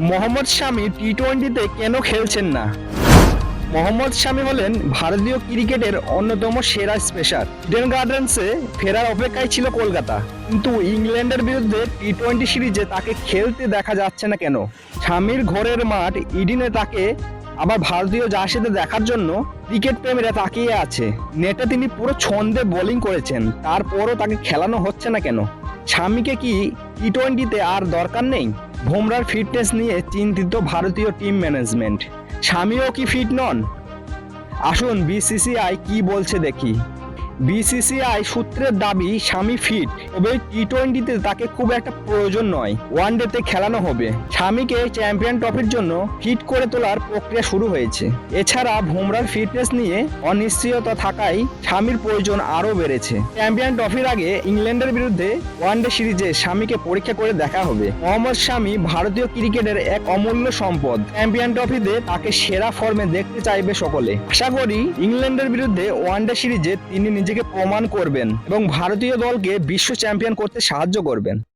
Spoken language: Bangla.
মোহাম্মদ শামি টি টোয়েন্টিতে কেন খেলছেন না? মোহাম্মদ শামি হলেন ভারতীয় ক্রিকেটের অন্যতম সেরা স্পেশার। ইডেন গার্ডেন্সে ফেরার অপেক্ষায় ছিল কলকাতা। কিন্তু ইংল্যান্ডের বিরুদ্ধে টি টোয়েন্টি সিরিজে তাকে খেলতে দেখা যাচ্ছে না কেন? স্বামীর ঘরের মাঠ ইডিনে তাকে আবার ভারতীয় জার্সিতে দেখার জন্য ক্রিকেট প্রেমীরা তাকিয়ে আছে। নেটে তিনি পুরো ছন্দে বোলিং করেছেন, তারপরও তাকে খেলানো হচ্ছে না কেন? স্বামীকে কি টি টোয়েন্টিতে আর দরকার নেই? ভোমরার ফিটনেস নিয়ে চিন্তিত ভারতীয় টিম ম্যানেজমেন্ট স্বামীও কি ফিট নন? আসুন বিসিসিআই কি বলছে দেখি। বিসিসিআই সূত্রের দাবি, স্বামী ফিট, তবে টি টোয়েন্টিতে তাকে খুব একটা প্রয়োজন নয়। ওয়ান ডেতে খেলানো হবে। স্বামীকে চ্যাম্পিয়ন ট্রফির জন্য ফিট করে তোলার প্রক্রিয়া শুরু হয়েছে। এছাড়া ভোমরার ফিটনেস নিয়ে অনিশ্চয়তা থাকায় স্বামীর প্রয়োজন আরও বেড়েছে। চ্যাম্পিয়ন ট্রফির আগে ইংল্যান্ডের বিরুদ্ধে ওয়ানডে সিরিজে স্বামীকে পরীক্ষা করে দেখা হবে। মোহাম্মদ স্বামী ভারতীয় ক্রিকেটের এক অমূল্য সম্পদ। চ্যাম্পিয়ন ট্রফিতে তাকে সেরা ফর্মে দেখতে চাইবে সকলে। আশা করি ইংল্যান্ডের বিরুদ্ধে ওয়ানডে সিরিজে তিনি নিজেকে প্রমাণ করবেন এবং ভারতীয় দলকে বিশ্ব চ্যাম্পিয়ন করতে সাহায্য করবেন।